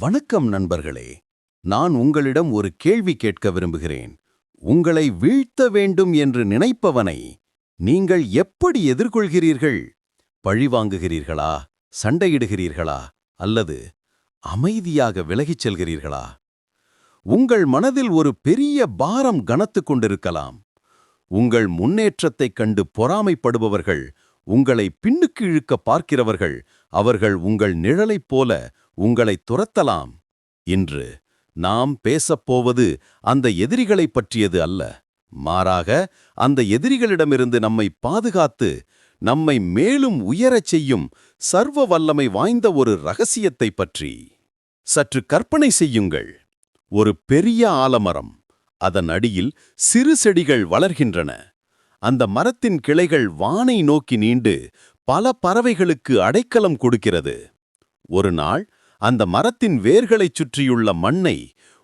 வணக்கம் நண்பர்களே நான் உங்களிடம் ஒரு கேள்வி கேட்க விரும்புகிறேன். உங்களை வீழ்த்த வேண்டும் என்று நினைப்பவனை நீங்கள் எப்படி எதிர்கொள்கிறீர்கள்? பழிவாங்குகிறீர்களா சண்டையிடுகிறீர்களா? அல்லது அமைதியாக விலகிச் செல்கிறீர்களா? உங்கள் மனதில் ஒரு பெரிய பாரம் கனத்து கொண்டிருக்கலாம். உங்கள் முன்னேற்றத்தைக் கண்டு பொறாமைப்படுபவர்கள் உங்களை பின்னுக்கு இழுக்க பார்க்கிறவர்கள் அவர்கள் உங்கள் நிழலைப் போல உங்களை துரத்தலாம் இன்று நாம் பேசப்போவது அந்த எதிரிகளைப் பற்றியது அல்ல. மாறாக அந்த எதிரிகளிடமிருந்து நம்மை பாதுகாத்து நம்மை மேலும் உயரச் செய்யும் சர்வ வல்லமை வாய்ந்த ஒரு ரகசியத்தைப் பற்றி சற்று கற்பனை செய்யுங்கள். ஒரு பெரிய ஆலமரம் அதன் அடியில் சிறு செடிகள் வளர்கின்றன. அந்த மரத்தின் கிளைகள் வானை நோக்கி நீண்டு பல பறவைகளுக்கு அடைக்கலம் கொடுக்கிறது. ஒரு நாள் அந்த மரத்தின் வேர்களைச் சுற்றியுள்ள மண்ணை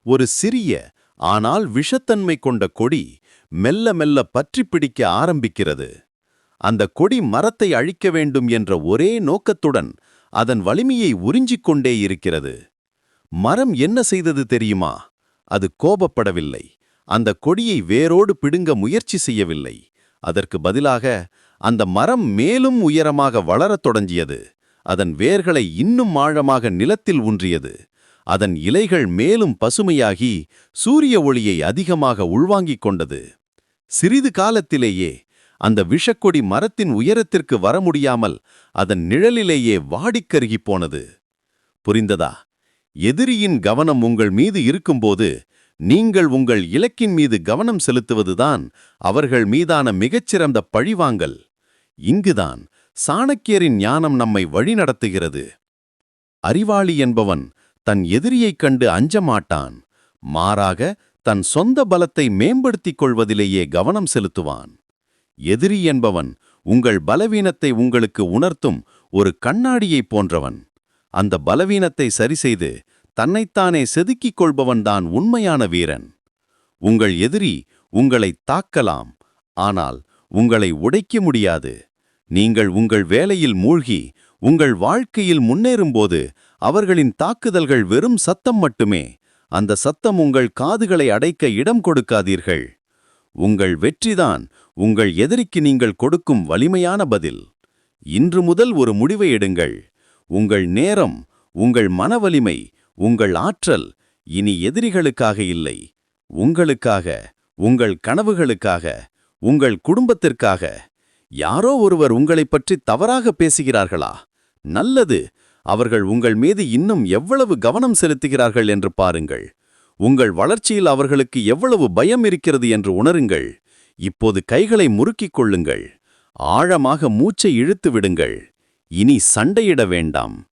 ஒரு சிறிய ஆனால் விஷத்தன்மை கொண்ட கொடி மெல்ல மெல்ல பற்றிப் பிடிக்க ஆரம்பிக்கிறது. அந்த கொடி மரத்தை அழிக்க வேண்டும் என்ற ஒரே நோக்கத்துடன் அதன் வலிமையை உறிஞ்சிக் கொண்டே இருக்கிறது. மரம் என்ன செய்தது தெரியுமா? அது கோபப்படவில்லை. அந்த கொடியை வேரோடு பிடுங்க முயற்சி செய்யவில்லை. அதற்கு பதிலாக அந்த மரம் மேலும் உயரமாக வளரத் தொடங்கியது. அதன் வேர்களை இன்னும் ஆழமாக நிலத்தில் ஊன்றியது. அதன் இலைகள் மேலும் பசுமையாகி சூரிய ஒளியை அதிகமாக உள்வாங்கிக் கொண்டது. சிறிது காலத்திலேயே அந்த விஷக்கொடி மரத்தின் உயரத்திற்கு வர முடியாமல் அதன் நிழலிலேயே வாடிக்கருகிப் போனது. புரிந்ததா? எதிரியின் கவனம் உங்கள் மீது இருக்கும்போது நீங்கள் உங்கள் இலக்கின் மீது கவனம் செலுத்துவதுதான் அவர்கள் மீதான மிகச்சிறந்த பழிவாங்கல். இங்குதான் சாணக்கியரின் ஞானம் நம்மை வழிநடத்துகிறது அறிவாளி என்பவன் தன் எதிரியைக் கண்டு அஞ்சமாட்டான். மாறாக தன் சொந்த பலத்தை மேம்படுத்திக் கொள்வதிலேயே கவனம் செலுத்துவான். எதிரி என்பவன் உங்கள் பலவீனத்தை உங்களுக்கு உணர்த்தும் ஒரு கண்ணாடியைப் போன்றவன். அந்த பலவீனத்தை சரிசெய்து தன்னைத்தானே செதுக்கிக் கொள்பவன்தான் உண்மையான வீரன். உங்கள் எதிரி உங்களை தாக்கலாம் ஆனால் உங்களை உடைக்க முடியாது. நீங்கள் உங்கள் வேலையில் மூழ்கி உங்கள் வாழ்க்கையில் முன்னேறும்போது அவர்களின் தாக்குதல்கள் வெறும் சத்தம் மட்டுமே. அந்த சத்தம் உங்கள் காதுகளை அடைக்க இடம் கொடுக்காதீர்கள். உங்கள் வெற்றிதான் உங்கள் எதிரிக்கு நீங்கள் கொடுக்கும் வலிமையான பதில். இன்று முதல் ஒரு முடிவை எடுங்கள். உங்கள் நேரம் உங்கள் மனவலிமை உங்கள் ஆற்றல் இனி எதிரிகளுக்காக இல்லை. உங்களுக்காக உங்கள் கனவுகளுக்காக உங்கள் குடும்பத்திற்காக யாரோ ஒருவர் உங்களைப் பற்றி தவறாக பேசுகிறார்களா? நல்லது. அவர்கள் உங்கள் மீது இன்னும் எவ்வளவு கவனம் செலுத்துகிறார்கள் என்று பாருங்கள். உங்கள் வளர்ச்சியில் அவர்களுக்கு எவ்வளவு பயம் இருக்கிறது என்று உணருங்கள். இப்போது கைகளை முறுக்கிக் கொள்ளுங்கள். ஆழமாக மூச்சை இழுத்து விடுங்கள். இனி சண்டையிட வேண்டாம்.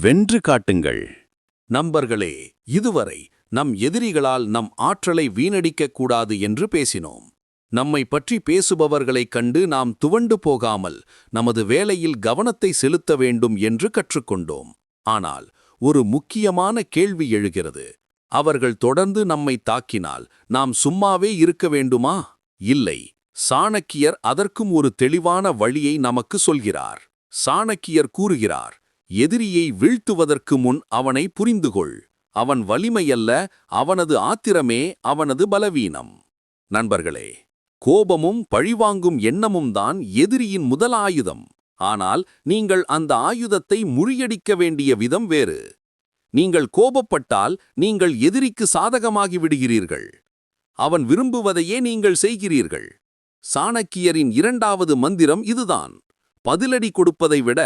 வென்று காட்டுங்கள். நம்பர்களே இதுவரை நம் எதிரிகளால் நம் ஆற்றலை வீணடிக்கக் கூடாது என்று பேசினோம். நம்மை பற்றி பேசுபவர்களைக் கண்டு நாம் துவண்டு போகாமல் நமது வேலையில் கவனத்தை செலுத்த வேண்டும் என்று கற்றுக்கொண்டோம். ஆனால் ஒரு முக்கியமான கேள்வி எழுகிறது. அவர்கள் தொடர்ந்து நம்மை தாக்கினால் நாம் சும்மாவே இருக்க வேண்டுமா? இல்லை. சாணக்கியர் அதற்கும் ஒரு தெளிவான வழியை நமக்கு சொல்கிறார். சாணக்கியர் கூறுகிறார் எதிரியை வீழ்த்துவதற்கு முன் அவனை புரிந்துகொள். அவன் வலிமையல்ல அவனது ஆத்திரமே அவனது பலவீனம். நண்பர்களே கோபமும் பழிவாங்கும் எண்ணமும் தான் எதிரியின் முதல் ஆயுதம் ஆனால் நீங்கள் அந்த ஆயுதத்தை முறியடிக்க வேண்டிய விதம் வேறு. நீங்கள் கோபப்பட்டால் நீங்கள் எதிரிக்கு சாதகமாகி விடுகிறீர்கள். அவன் விரும்புவதையே நீங்கள் செய்கிறீர்கள். சாணக்கியரின் இரண்டாவது மந்திரம் இதுதான். பதிலடி கொடுப்பதை விட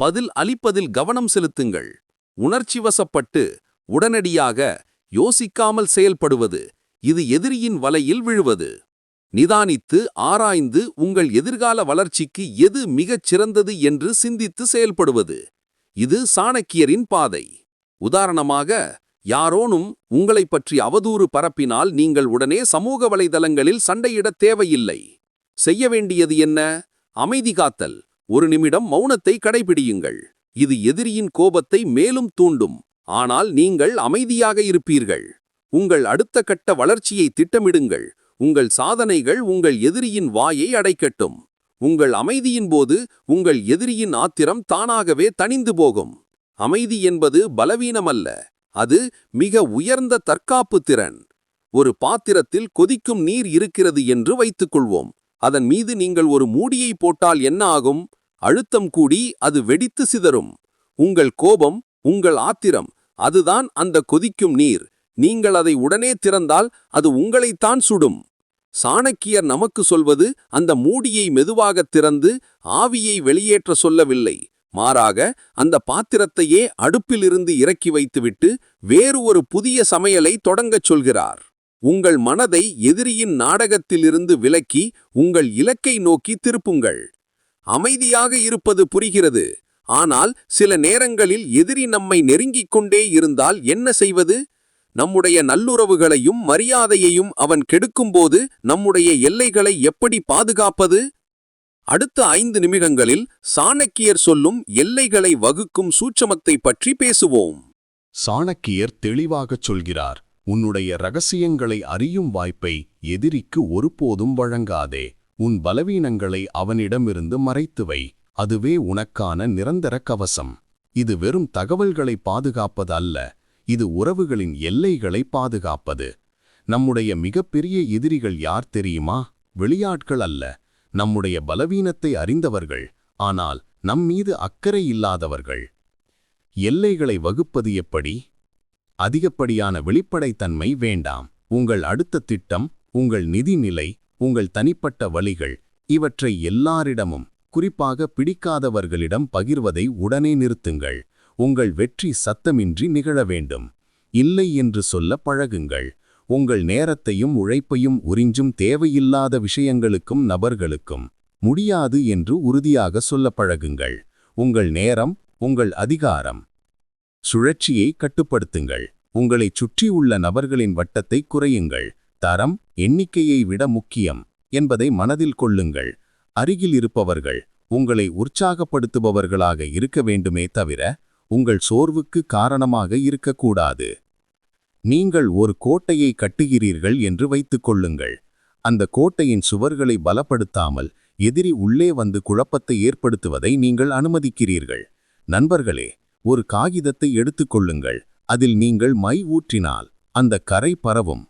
பதில் அளிப்பதில் கவனம் செலுத்துங்கள். உணர்ச்சிவசப்பட்டு உடனடியாக யோசிக்காமல் செயல்படுவது. இது எதிரியின் வலையில் விழுவது. நிதானித்து ஆராய்ந்து உங்கள் எதிர்கால வளர்ச்சிக்கு எது மிகச் சிறந்தது என்று சிந்தித்து செயல்படுவது. இது சாணக்கியரின் பாதை. உதாரணமாக யாரோனும் உங்களைப் பற்றி அவதூறு பரப்பினால் நீங்கள் உடனே சமூக வலைதளங்களில் சண்டையிடத் தேவையில்லை. செய்ய வேண்டியது என்ன? அமைதி காத்தல். ஒரு நிமிடம் மௌனத்தை கடைபிடியுங்கள். இது எதிரியின் கோபத்தை மேலும் தூண்டும். ஆனால் நீங்கள் அமைதியாக இருப்பீர்கள். உங்கள் அடுத்த கட்ட வளர்ச்சியை திட்டமிடுங்கள். உங்கள் சாதனைகள் உங்கள் எதிரியின் வாயை அடைக்கட்டும். உங்கள் அமைதியின் போது உங்கள் எதிரியின் ஆத்திரம் தானாகவே தணிந்து போகும். அமைதி என்பது பலவீனமல்ல. அது மிக உயர்ந்த தற்காப்பு திறன். ஒரு பாத்திரத்தில் கொதிக்கும் நீர் இருக்கிறது என்று வைத்துக்கொள்வோம். அதன் மீது நீங்கள் ஒரு மூடியை போட்டால் என்ன ஆகும்? அழுத்தம் கூடி அது வெடித்து சிதறும். உங்கள் கோபம் உங்கள் ஆத்திரம் அதுதான் அந்த கொதிக்கும் நீர். நீங்கள் அதை உடனே திறந்தால் அது உங்களைத்தான் சுடும். சாணக்கியர் நமக்கு சொல்வது அந்த மூடியை மெதுவாகத் திறந்து ஆவியை வெளியேற்ற சொல்லவில்லை. மாறாக அந்த பாத்திரத்தையே அடுப்பிலிருந்து இறக்கி வைத்துவிட்டு வேறு ஒரு புதிய சமையலை தொடங்கச் சொல்கிறார். உங்கள் மனதை எதிரியின் நாடகத்திலிருந்து விலக்கி உங்கள் இலக்கை நோக்கி திருப்புங்கள். அமைதியாக இருப்பது புரிகிறது. ஆனால் சில நேரங்களில் எதிரி நம்மை நெருங்கிக் கொண்டே இருந்தால் என்ன செய்வது? நம்முடைய நல்லுறவுகளையும் மரியாதையையும் அவன் கெடுக்கும்போது நம்முடைய எல்லைகளை எப்படி பாதுகாப்பது? அடுத்த ஐந்து நிமிடங்களில் சாணக்கியர் சொல்லும் எல்லைகளை வகுக்கும் சூட்சமத்தை பற்றி பேசுவோம். சாணக்கியர் தெளிவாகச் சொல்கிறார் உன்னுடைய ரகசியங்களை அறியும் வாய்ப்பை எதிரிக்கு ஒருபோதும் வழங்காதே. உன் பலவீனங்களை அவனிடமிருந்து மறைத்துவை அதுவே உனக்கான நிரந்தர கவசம். இது வெறும் தகவல்களை பாதுகாப்பது அல்ல இது உறவுகளின் எல்லைகளை பாதுகாப்பது. நம்முடைய மிகப்பெரிய எதிரிகள் யார் தெரியுமா? வெளியாட்கள் அல்ல. நம்முடைய பலவீனத்தை அறிந்தவர்கள். ஆனால் நம்மீது அக்கறை இல்லாதவர்கள். எல்லைகளை வகுப்பது எப்படி? அதிகப்படியான வெளிப்படைத்தன்மை வேண்டாம். உங்கள் அடுத்த திட்டம் உங்கள் நிதிநிலை உங்கள் தனிப்பட்ட வழிகள் இவற்றை எல்லாரிடமும் குறிப்பாக பிடிக்காதவர்களிடம் பகிர்வதை உடனே நிறுத்துங்கள். உங்கள் வெற்றி சத்தமின்றி நிகழ வேண்டும். இல்லை என்று சொல்ல பழகுங்கள். உங்கள் நேரத்தையும் உழைப்பையும் உறிஞ்சும் தேவையில்லாத விஷயங்களுக்கும் நபர்களுக்கும் முடியாது என்று உறுதியாக சொல்ல பழகுங்கள். உங்கள் நேரம் உங்கள் அதிகாரம். சுழற்சியை கட்டுப்படுத்துங்கள். உங்களைச் சுற்றியுள்ள நபர்களின் வட்டத்தை குறையுங்கள். தரம் எண்ணிக்கையை விட முக்கியம் என்பதை மனதில் கொள்ளுங்கள். அருகில் இருப்பவர்கள் உங்களை உற்சாகப்படுத்துபவர்களாக இருக்க வேண்டுமே தவிர உங்கள் சோர்வுக்கு காரணமாக இருக்கக்கூடாது. நீங்கள் ஒரு கோட்டையை கட்டுகிறீர்கள் என்று வைத்துக் கொள்ளுங்கள். அந்த கோட்டையின் சுவர்களை பலப்படுத்தாமல் எதிரி உள்ளே வந்து குழப்பத்தை ஏற்படுத்துவதை நீங்கள் அனுமதிக்கிறீர்கள். நண்பர்களே ஒரு காகிதத்தை எடுத்துக்கொள்ளுங்கள் அதில் நீங்கள் மை ஊற்றினால் அந்த கரை பரவும்.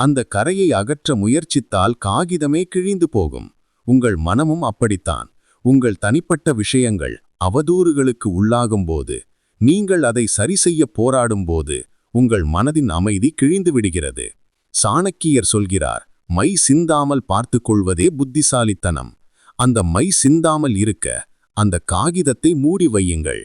அந்த கரையை அகற்ற முயற்சித்தால் காகிதமே கிழிந்து போகும். உங்கள் மனமும் அப்படித்தான். உங்கள் தனிப்பட்ட விஷயங்கள் அவதூறுகளுக்கு உள்ளாகும்போது நீங்கள் அதை சரி சரிசெய்ய போராடும்போது உங்கள் மனதின் அமைதி கிழிந்து விடுகிறது. சாணக்கியர் சொல்கிறார் மை சிந்தாமல் பார்த்து கொள்வதே புத்திசாலித்தனம். அந்த மை சிந்தாமல் இருக்க அந்த காகிதத்தை மூடி வையுங்கள்.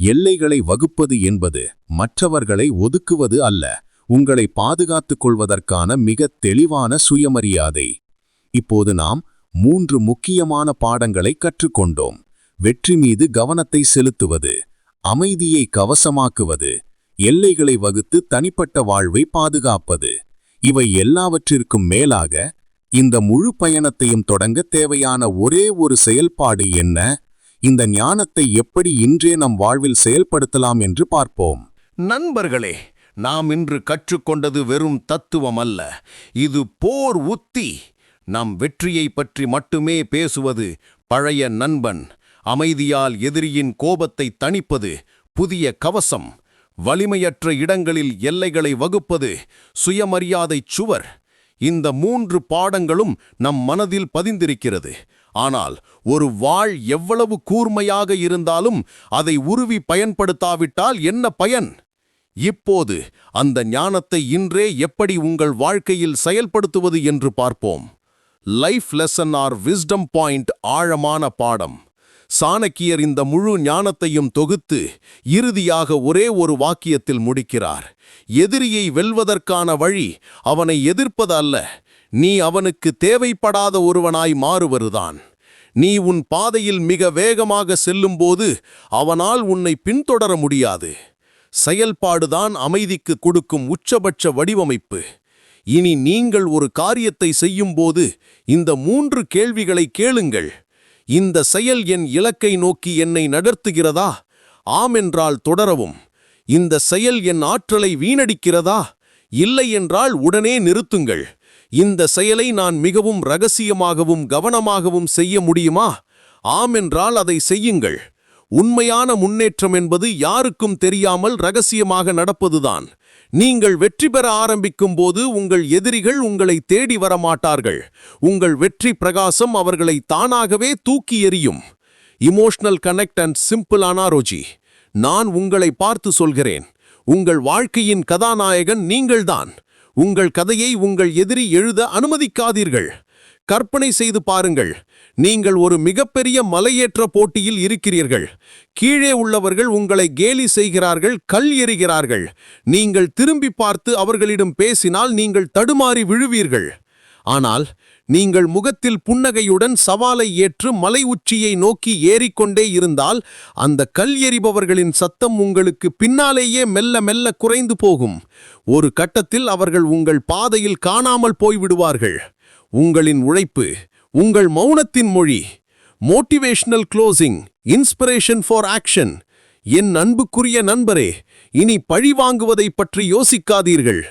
எல்லைகளை வகுப்பது என்பது மற்றவர்களை ஒதுக்குவது அல்ல உங்களை பாதுகாத்துக் கொள்வதற்கான மிக தெளிவான சுயமரியாதை. இப்போது நாம் மூன்று முக்கியமான பாடங்களை கற்றுக்கொண்டோம். வெற்றி மீது கவனத்தை செலுத்துவது. அமைதியை கவசமாக்குவது எல்லைகளை வகுத்து தனிப்பட்ட வாழ்வை பாதுகாப்பது. இவை எல்லாவற்றிற்கும் மேலாக இந்த முழு பயணத்தையும் தொடங்க தேவையான ஒரே ஒரு செயல்பாடு என்ன? இந்த ஞானத்தை எப்படி இன்றே நம் வாழ்வில் செயல்படுத்தலாம் என்று பார்ப்போம். நண்பர்களே நாம் இன்று கற்றுக்கொண்டது வெறும் தத்துவம் அல்ல. இது போர் உத்தி. நம் வெற்றியை பற்றி மட்டுமே பேசுவது பழைய நண்பன் அமைதியால் எதிரியின் கோபத்தை தணிப்பது புதிய கவசம் வலிமையற்ற இடங்களில் எல்லைகளை வகுப்பது சுயமரியாதைச் சுவர். இந்த மூன்று பாடங்களும் நம் மனதில் பதிந்திருக்கிறது. ஆனால் ஒரு வாழ் எவ்வளவு கூர்மையாக இருந்தாலும் அதை உருவி பயன்படுத்தாவிட்டால் என்ன பயன்? இப்போது அந்த ஞானத்தை இன்றே எப்படி உங்கள் வாழ்க்கையில் செயல்படுத்துவது என்று பார்ப்போம். Life lesson or wisdom point ஆழமான பாடம். சாணக்கியர் இந்த முழு ஞானத்தையும் தொகுத்து இறுதியாக ஒரே ஒரு வாக்கியத்தில் முடிக்கிறார். எதிரியை வெல்வதற்கான வழி அவனை எதிர்ப்பது அல்ல நீ அவனுக்கு தேவைப்படாத ஒருவனாய் மாறுவதுதான். நீ உன் பாதையில் மிக வேகமாக செல்லும்போது அவனால் உன்னை பின்தொடர முடியாது. செயல்பாடுதான் அமைதிக்கு கொடுக்கும் உச்சபட்ச வடிவமைப்பு. இனி நீங்கள் ஒரு காரியத்தை செய்யும்போது இந்த மூன்று கேள்விகளை கேளுங்கள். இந்த செயல் என் இலக்கை நோக்கி என்னை நகர்த்துகிறதா? ஆமென்றால் தொடரவும். இந்த செயல் என் ஆற்றலை வீணடிக்கிறதா? இல்லை என்றால் உடனே நிறுத்துங்கள். இந்த செயலை நான் மிகவும் ரகசியமாகவும் கவனமாகவும் செய்ய முடியுமா? ஆமென்றால் அதை செய்யுங்கள். உண்மையான முன்னேற்றம் என்பது யாருக்கும் தெரியாமல் ரகசியமாக நடப்பதுதான். நீங்கள் வெற்றி பெற ஆரம்பிக்கும் போது உங்கள் எதிரிகள் உங்களை தேடி வரமாட்டார்கள். உங்கள் வெற்றி பிரகாசம் அவர்களை தானாகவே தூக்கி எறியும். Emotional connect and simple analogy நான் உங்களை பார்த்து சொல்கிறேன். உங்கள் வாழ்க்கையின் கதாநாயகன் நீங்கள்தான். உங்கள் கதையை உங்கள் எதிரி எழுத அனுமதிக்காதீர்கள். கற்பனை செய்து பாருங்கள். நீங்கள் ஒரு மிகப்பெரிய மலையேற்ற போட்டியில் இருக்கிறீர்கள். கீழே உள்ளவர்கள் உங்களை கேலி செய்கிறார்கள் கல் எறிகிறார்கள். நீங்கள் திரும்பி பார்த்து அவர்களிடம் பேசினால் நீங்கள் தடுமாறி விழுவீர்கள். ஆனால் நீங்கள் முகத்தில் புன்னகையுடன் சவாலை ஏற்று மலை உச்சியை நோக்கி ஏறிக்கொண்டே இருந்தால் அந்த கல் எறிபவர்களின் சத்தம் உங்களுக்கு பின்னாலேயே மெல்ல மெல்ல குறைந்து போகும். ஒரு கட்டத்தில் அவர்கள் உங்கள் பாதையில் காணாமல் போய்விடுவார்கள். உங்களின் உழைப்பு உங்கள் மௌனத்தின் மொழி motivational closing inspiration for action என் அன்புக்குரிய நண்பரே இனி பழி வாங்குவதை பற்றி யோசிக்காதீர்கள்.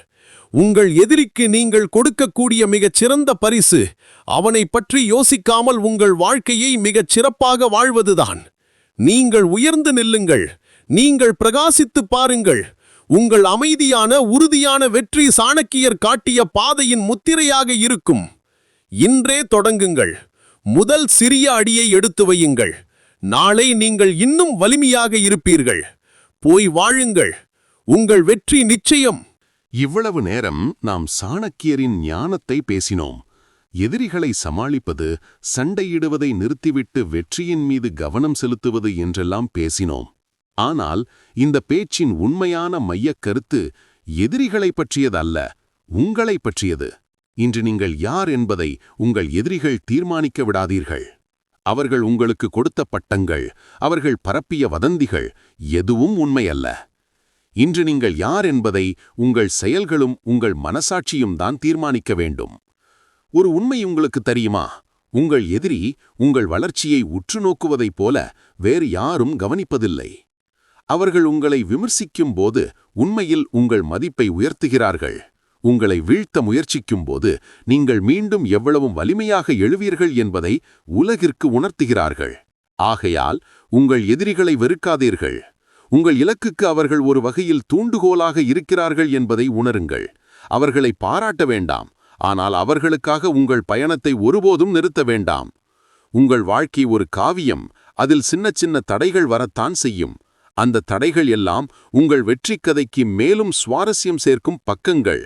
உங்கள் எதிரிக்கு நீங்கள் கொடுக்கக்கூடிய மிகச் சிறந்த பரிசு அவனை பற்றி யோசிக்காமல் உங்கள் வாழ்க்கையை மிகச் சிறப்பாக வாழ்வதுதான். நீங்கள் உயர்ந்து நில்லுங்கள் நீங்கள் பிரகாசித்து பாருங்கள். உங்கள் அமைதியான உறுதியான வெற்றி சாணக்கியர் காட்டிய பாதையின் முத்திரையாக இருக்கும். இன்றே தொடங்குங்கள். முதல் சிறிய அடியை எடுத்து வையுங்கள். நாளை நீங்கள் இன்னும் வலிமையாக இருப்பீர்கள். போய் வாழுங்கள். உங்கள் வெற்றி நிச்சயம். இவ்வளவு நேரம் நாம் சாணக்கியரின் ஞானத்தை பேசினோம். எதிரிகளை சமாளிப்பது சண்டையிடுவதை நிறுத்திவிட்டு வெற்றியின் மீது கவனம் செலுத்துவது என்றெல்லாம் பேசினோம். ஆனால் இந்த பேச்சின் உண்மையான மையக் கருத்து எதிரிகளைப் பற்றியதல்ல உங்களைப் பற்றியது. இன்று நீங்கள் யார் என்பதை உங்கள் எதிரிகள் தீர்மானிக்க விடாதீர்கள். அவர்கள் உங்களுக்கு கொடுத்த பட்டங்கள் அவர்கள் பரப்பிய வதந்திகள் எதுவும் உண்மையல்ல இன்று நீங்கள் யார் என்பதை உங்கள் செயல்களும் உங்கள் மனசாட்சியும் தான் தீர்மானிக்க வேண்டும். ஒரு உண்மை உங்களுக்கு தெரியுமா? உங்கள் எதிரி உங்கள் வளர்ச்சியை உற்று நோக்குவதைப் போல வேறு யாரும் கவனிப்பதில்லை. அவர்கள் உங்களை விமர்சிக்கும் போது உண்மையில் உங்கள் மதிப்பை உயர்த்துகிறார்கள். உங்களை வீழ்த்த முயற்சிக்கும் போது நீங்கள் மீண்டும் எவ்வளவு வலிமையாக எழுவீர்கள் என்பதை உலகிற்கு உணர்த்துகிறார்கள். ஆகையால் உங்கள் எதிரிகளை வெறுக்காதீர்கள். உங்கள் இலக்குக்கு அவர்கள் ஒரு வகையில் தூண்டுகோலாக இருக்கிறார்கள் என்பதை உணருங்கள். அவர்களை பாராட்ட வேண்டாம். ஆனால் அவர்களுக்காக உங்கள் பயணத்தை ஒருபோதும் நிறுத்த வேண்டாம். உங்கள் வாழ்க்கை ஒரு காவியம். அதில் சின்ன சின்ன தடைகள் வரத்தான் செய்யும். அந்த தடைகள் எல்லாம் உங்கள் வெற்றிக் கதைக்கு மேலும் சுவாரஸ்யம் சேர்க்கும் பக்கங்கள்.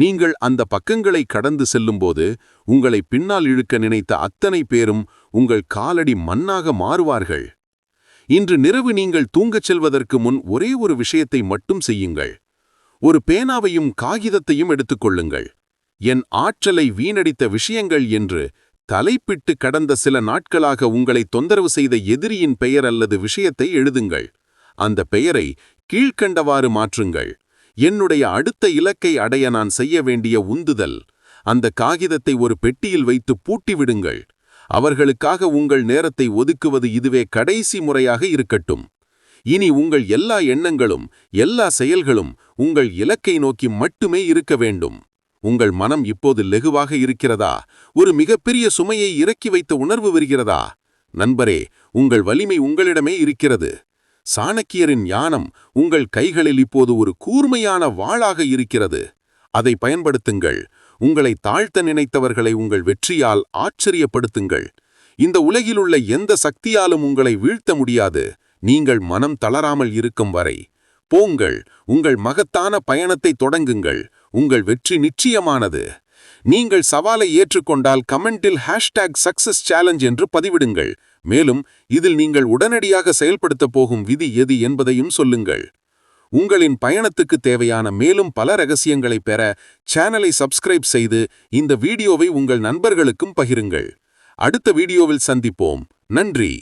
நீங்கள் அந்த பக்கங்களை கடந்து செல்லும்போது உங்களை பின்னால் இழுக்க நினைத்த அத்தனை பேரும் உங்கள் காலடி மண்ணாக மாறுவார்கள். இன்று நிரவு நீங்கள் தூங்கச் செல்வதற்கு முன் ஒரே ஒரு விஷயத்தை மட்டும் செய்யுங்கள். ஒரு பேனாவையும் காகிதத்தையும் எடுத்துக்கொள்ளுங்கள் என் ஆற்றலை வீணடித்த விஷயங்கள் என்று தலைப்பிட்டு கடந்த சில நாட்களாக உங்களை தொந்தரவு செய்த எதிரியின் பெயர் அல்லது விஷயத்தை எழுதுங்கள். அந்த பெயரை கீழ்க்கண்டவாறு மாற்றுங்கள். என்னுடைய அடுத்த இலக்கை அடைய நான் செய்ய வேண்டிய உந்துதல் அந்த காகிதத்தை ஒரு பெட்டியில் வைத்து பூட்டிவிடுங்கள். அவர்களுக்காக உங்கள் நேரத்தை ஒதுக்குவது இதுவே கடைசி முறையாக இருக்கட்டும். இனி உங்கள் எல்லா எண்ணங்களும் எல்லா செயல்களும் உங்கள் இலக்கை நோக்கி மட்டுமே இருக்க வேண்டும். உங்கள் மனம் இப்போது லெகுவாக இருக்கிறதா? ஒரு மிகப்பெரிய சுமையை இறக்கி வைத்த உணர்வு வருகிறதா? நண்பரே உங்கள் வலிமை உங்களிடமே இருக்கிறது. சாணக்கியரின் ஞானம் உங்கள் கைகளில் இப்போது ஒரு கூர்மையான வாளாக இருக்கிறது. அதை பயன்படுத்துங்கள். உங்களை தாழ்த்த நினைத்தவர்களை உங்கள் வெற்றியால் ஆச்சரியப்படுத்துங்கள். இந்த உலகிலுள்ள எந்த சக்தியாலும் உங்களை வீழ்த்த முடியாது. நீங்கள் மனம் தளராமல் இருக்கும் வரை. போங்கள். உங்கள் மகத்தான பயணத்தை தொடங்குங்கள். உங்கள் வெற்றி நிச்சயமானது. நீங்கள் சவாலை ஏற்றுக்கொண்டால் கமெண்டில் ஹேஷ்டேக் சக்சஸ் சேலஞ்ச் என்று பதிவிடுங்கள். மேலும் இதில் நீங்கள் உடனடியாக செயல்படுத்தப் போகும் விதி எது என்பதையும் சொல்லுங்கள். உங்களின் பயணத்துக்கு தேவையான மேலும் பல ரகசியங்களை பெற சேனலை சப்ஸ்கிரைப் செய்து இந்த வீடியோவை உங்கள் நண்பர்களுக்கும் பகிருங்கள். அடுத்த வீடியோவில் சந்திப்போம். நன்றி.